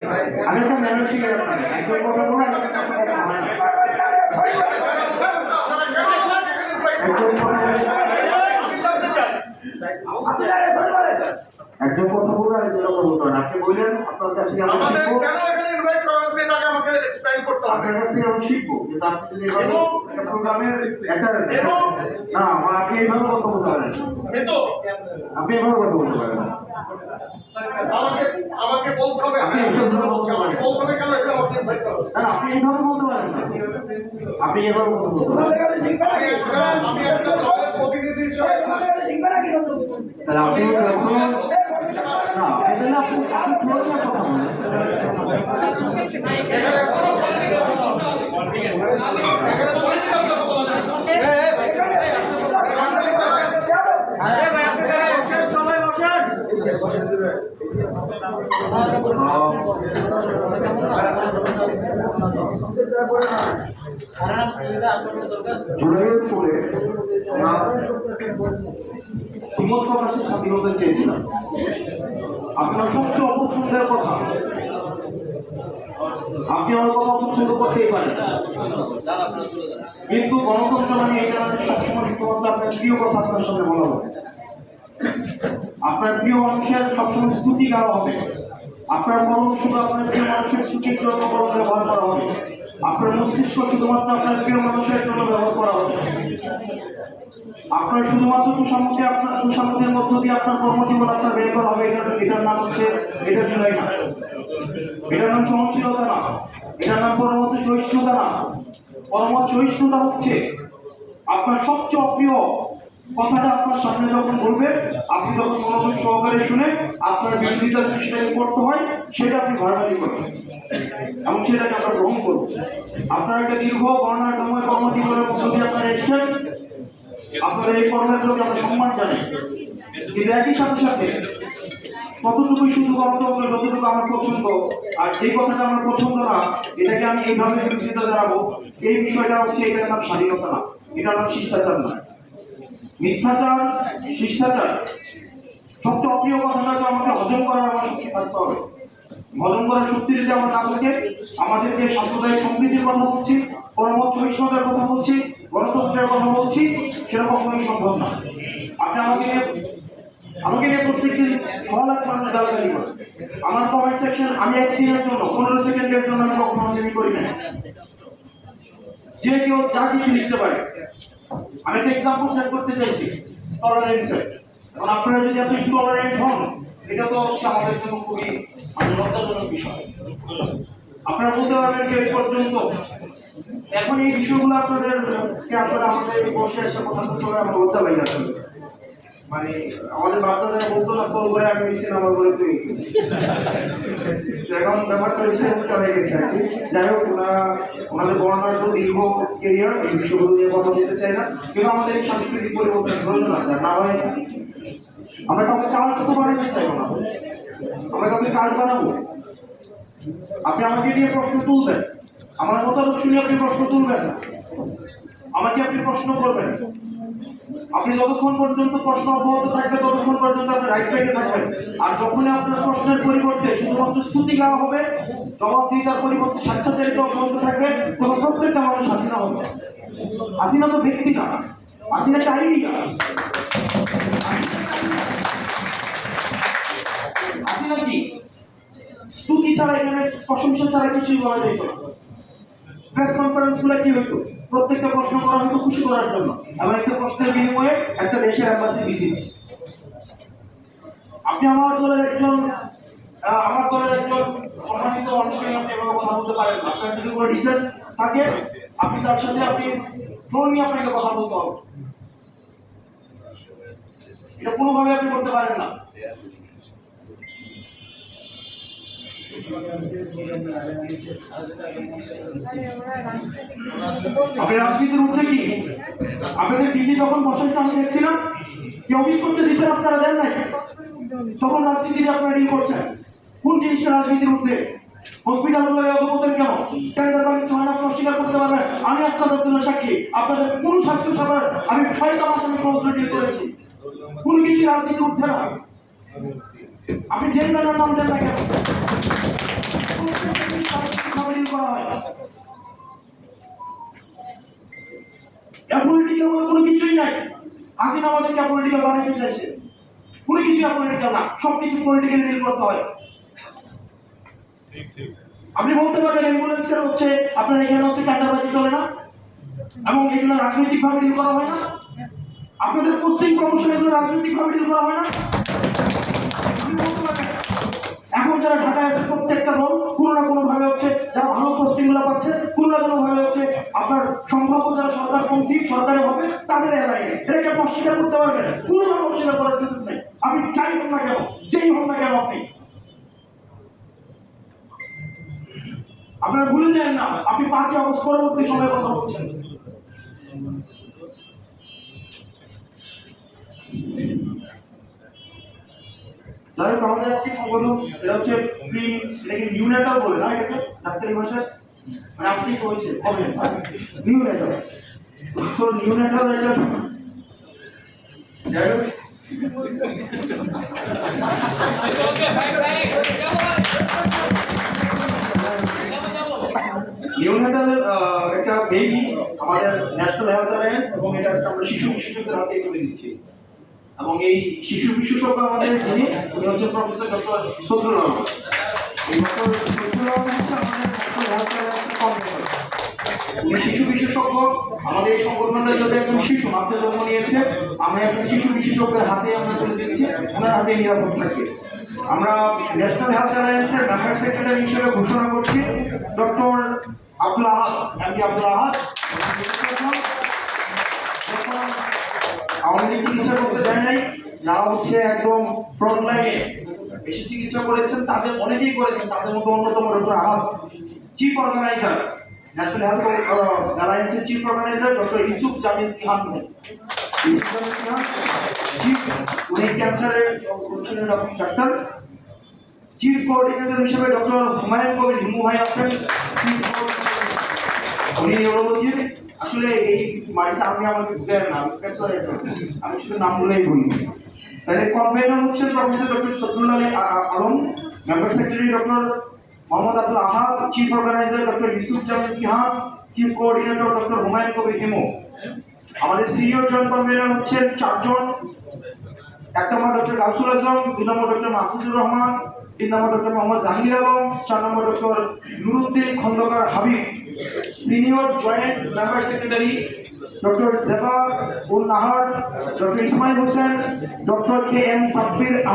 আমি যাচ্ছি একজন কথা বলে। হয় না। একজন কথা বলে। আমি জানতে চাই কথা বলে বলতে হয় না। আপনি বললেন আপনার কাছ আমি আমাদের শিখব। কেন এখানে ইনভাইট করা হয়েছে? এটা আমাকে এক্সপ্লেইন করতে হবে। আপনার কাছ আমি শিখব। কিন্তু আপনি যদি প্রোগ্রামের একটা না আপনি এইভাবে কথা বলতে পারেন। আপনি এভাবে কথা বলতে পারেন। আমাকে আমাকে বলতে হবে। আমি একজন ধরে বলছি আমাকে বলতে হবে কেন? এটা আমাকে ইনভাইট করা না, আপনি এইভাবে বলতে পারেন আপনি এভাবে বলতে পারেন। আমি একটা দলের প্রতিনিধি হিসেবে তাহলে আপনি আপনি তাহলে আপনি আপনি কথা বলেন এখানে কোনো পলিটিক্যাল কথা বলা যাবে না। এখানে পলিটিক্যাল কথা বলা যাবে না। রাজনীতি চালায়। জুলাইয়ের পরে স্বাধীনতা চেয়েছিলাম আপনার সবচেয়ে অপছন্দের কথা আপনি আমার কথা অপছন্দ করতেই পারেন কিন্তু গণতন্ত্র মানে এটা মানে সবসময় শুধুমাত্র আপনার প্রিয় কথা আপনার সামনে বলা হবে আপনার প্রিয় মানুষের সবসময় স্তুতি গাওয়া হবে। আপনার কলম শুধু আপনার প্রিয় মানুষের কলম ব্যবহার করা হবে। আপনার মস্তিষ্ক শুধুমাত্র আপনার প্রিয় মানুষের জন্য ব্যবহার করা হবে। আপনার শুধুমাত্র তুষামতে আপনার তুষামতের মধ্য দিয়ে আপনার কর্মজীবন আপনার বের করা হবে। এটা এটার নাম হচ্ছে, এটা জুলাই না এটার নাম সহনশীলতা না এটার নাম পরমত সহিষ্ণুতা না পরমত সহিষ্ণুতা হচ্ছে আপনার সবচেয়ে অপ্রিয় কথাটা আপনার সামনে যখন বলবে আপনি যখন মনোযোগ সহকারে শুনে আপনার বিরোধিতা সেটাকে করতে হয়, সেটা আপনি ভাড়াবাড়ি করবেন। এবং সেটাকে আমরা গ্রহণ করব। আপনার একটা দীর্ঘ বর্ণাঢ্যময় কর্মজীবনের মধ্য দিয়ে আপনারা এসছেন। আপনাদের এই কর্মের প্রতি আমরা সম্মান জানাই কিন্তু একই সাথে সাথে কতটুকুই শুধু গণতন্ত্র যতটুকু আমার পছন্দ, আর যে কথাটা আমার পছন্দ না, এটাকে আমি এইভাবে বিরোধিতা জানাব, এই বিষয়টা হচ্ছে এটার নাম স্বাধীনতা না। এটার নাম শিষ্টাচার না। মিথ্যাচার, শিষ্টাচার, সবচেয়ে অপ্রিয় কথাটাকে আমাকে হজম করার আমার শক্তি থাকতে হবে। হজম করার শক্তি যদি আমার না থাকে আমাদের যে সাম্প্রদায়িক সম্প্রীতির কথা বলছি পরমত সহিষ্ণুতার কথা বলছি, গণতন্ত্রের কথা বলছি, সেটা কখনোই সম্ভব না। আপনি আমাকে নিয়ে আমাকে নিয়ে প্রত্যেকদিন ছ লাখ মানুষ গালাগালি করে। আমার কমেন্ট সেকশন আমি একদিনের জন্য, পনেরো সেকেন্ডের জন্য আমি কখনো করি না যে কেউ যা কিছু লিখতে পারে আমি একটা এক্সাম্পল সেট করতে চাইছি টলারেন্সের এখন আপনারা যদি এত টলারেন্ট হন, এটা তো হচ্ছে আমাদের জন্য খুবই মানে লজ্জাজনক বিষয়। আপনারা বলতে পারবেন যে এই পর্যন্ত। এখন এই বিষয়গুলো আপনাদেরকে আসলে আমাদের বসে এসে কথা বলতে হবে আমার লজ্জা লাগে আসলে। মানে আমাদের বাচ্চাদের বলতো না, ফোন করে আমি সিনেমা করে তুই এখন ব্যাপারটা হচ্ছে হয়ে গেছে আর কি। যাই হোক ওনারা ওনাদের বর্ণনার দীর্ঘ কেরিয়ার এই বিষয়গুলো নিয়ে কথা বলতে চাই না। কিন্তু আমাদের এই সাংস্কৃতিক পরিবর্তন প্রয়োজন আছে না হয় আমরা কাউকে চাওয়ার কত বানাতে চাইব না। আমরা কাউকে কার্ড বানাবো। আপনি আমাকে নিয়ে প্রশ্ন তুলবেন। আমার মতামত শুনে আপনি প্রশ্ন তুলবেন না। আমাকে আপনি প্রশ্ন করবেন। আপনি যতক্ষণ পর্যন্ত প্রশ্ন অব্যাহত থাকবে, ততক্ষণ পর্যন্ত আপনি রাইট ট্র্যাকে থাকবেন। আর যখনই আপনার প্রশ্নের পরিবর্তে শুধুমাত্র স্তুতি গাওয়া হবে, জবাবদিহিতার পরিবর্তে স্বেচ্ছাচারিত অব্যাহত থাকবে তখন প্রত্যেকটা মানুষ হাসিনা হবে। হাসিনা তো ব্যক্তি না, হাসিনা একটা আইডিয়া হাসিনা কি? স্তুতি ছাড়া এখানে প্রশংসা ছাড়া কিছুই বলা যেত না। প্রেস কনফারেন্সগুলো কি হইতো প্রত্যেকটা প্রশ্ন করা হতো খুশি করার জন্য। এবং একটা প্রশ্নের বিনিময়ে একটা দেশের অ্যাম্বাসি ভিজিট আপনি আমার দলের একজন আমার দলের একজন সম্মানিত আপনি এভাবে কথা বলতে পারেন আপনার যদি কোনো ডিসেন্ট থাকে, আপনি তার সাথে আপনি ফোন নিয়ে আপনাকে কথা বলতে হবে। এটা কোনোভাবে আপনি করতে পারেন না। আপনি রাজনীতির ঊর্ধ্বে কি? আপনাদের ডিজি যখন বসাইছে আমি দেখছি না কি অফিস করতে দিচ্ছেন আপনারা দেন নাই? তখন রাজনীতি আপনারা ডিল করছেন। কোন জিনিসটা রাজনীতির ঊর্ধ্বে? হসপিটালগুলো অধপতন কেন? টেন্ডার বাণিজ্য হয় না অস্বীকার করতে পারবেন? আমি আস্তাদ আব্দুল্লাহ সাক্ষী। আপনাদের কোন স্বাস্থ্য সেবার আমি ছয়টা মাস আমি ডিল করেছি। কোনো কিছু রাজনীতির ঊর্ধ্বে না। আপনি জেল নাম দেন না কেন? আপনি বলতে পারবেন অ্যাম্বুলেন্সের হচ্ছে, আপনার এখানে হচ্ছে ট্যান্ডারবাজি চলে না? এবং এগুলো রাজনৈতিকভাবে ডিল করা হয় না? আপনাদের পোস্টিং প্রমোশন এগুলো রাজনৈতিকভাবে ডিল করা হয় না? আপনি বলতে পারবেন যারা সরকার হবে, তাদের এলাকায় এটাকে আপনি অস্বীকার করতে পারবেন কোনোভাবে অস্বীকার করার সুযোগ নেই। আপনি চাই হন না কেন, যেই হন না কেন আপনি। আপনারা ভুলে যান না, আপনি পাঁচই আগস্ট পরবর্তী সময়ে কথা বলছেন। যাই হোক, আমাদের আজকে সংগঠন এটা হচ্ছে প্রি এটাকে নিউনেটাল বলে না এটাকে ডাক্তারি ভাষায়? মানে আজকে কি হয়েছে কবে নিউনেটাল তো নিউনেটাল এটা যাই হোক। নিউনেটাল একটা বেবি আমাদের ন্যাশনাল হেলথ অ্যালায়েন্স এবং এটা একটা আমরা শিশু বিশেষজ্ঞের হাতে তুলে দিচ্ছি। এবং এই শিশু বিশেষজ্ঞ আমাদের যিনি, উনি হচ্ছেন প্রফেসর ডক্টর সদরুল আলম এই ডক্টর সদরুল আলম হচ্ছে আমাদের ন্যাশনাল হেলথ অ্যালায়েন্সের কর্মকর্তা। শিশু বিশেষজ্ঞ, আমাদের এই সংগঠনটা যদি একজন শিশু মাত্র জন্ম নিয়েছে, আমরা একজন শিশু বিশেষজ্ঞের হাতে আমরা তুলে দিচ্ছি, ওনার হাতে নিরাপদ থাকে আমরা ন্যাশনাল হেলথ অ্যালায়েন্সের মেম্বার সেক্রেটারি হিসেবে ঘোষণা করছি, doctor Abdul Ahad, MP Abdul Ahad. League চিকিৎসা করতে দেয় নাই, যারা হচ্ছে একদম ফ্রন্ট লাইনে বেশি চিকিৎসা করেছেন, তাদের অনেকেই করেছেন, তাদের মধ্যে অন্যতম doctor Ahad chief organiser national health অ্যালায়েন্সের chief organiser doctor Yusuf Jamil chief উনি ক্যান্সারের ডাক্তার চিফ কোঅর্ডিনেটর হিসেবে ডক্টর হুমায়ুন কবির হিমু ভাই আছেন। উনি নিউরোলজি আসলে এই মাটিটা আপনি আমাকে দেন না আমি শুধু নামগুলোই বলি। তাহলে কনভেনর হচ্ছেন প্রফেসর ডক্টর আ- Alam member secretary doctor Mohammad Abdul Ahad chief organiser doctor Yusuf Jamil কিহান chief coordinator doctor Humayun Kabir Himu. আমাদের সিনিয়র জয়েন্ট কনভেনর হচ্ছেন চারজন। এক নম্বর ডক্টর কাউসুল আজম, দুই নম্বর ডক্টর মাহফুজুর রহমান, তিন নম্বর ডক্টর মোহাম্মদ জাহাঙ্গীর আলম, চার নম্বর doctor Nuruddin Khandakar Habib. Senior joint member secretary doctor Jeba Ul Nahar doctor Ismail Hossain doctor K M Sabbir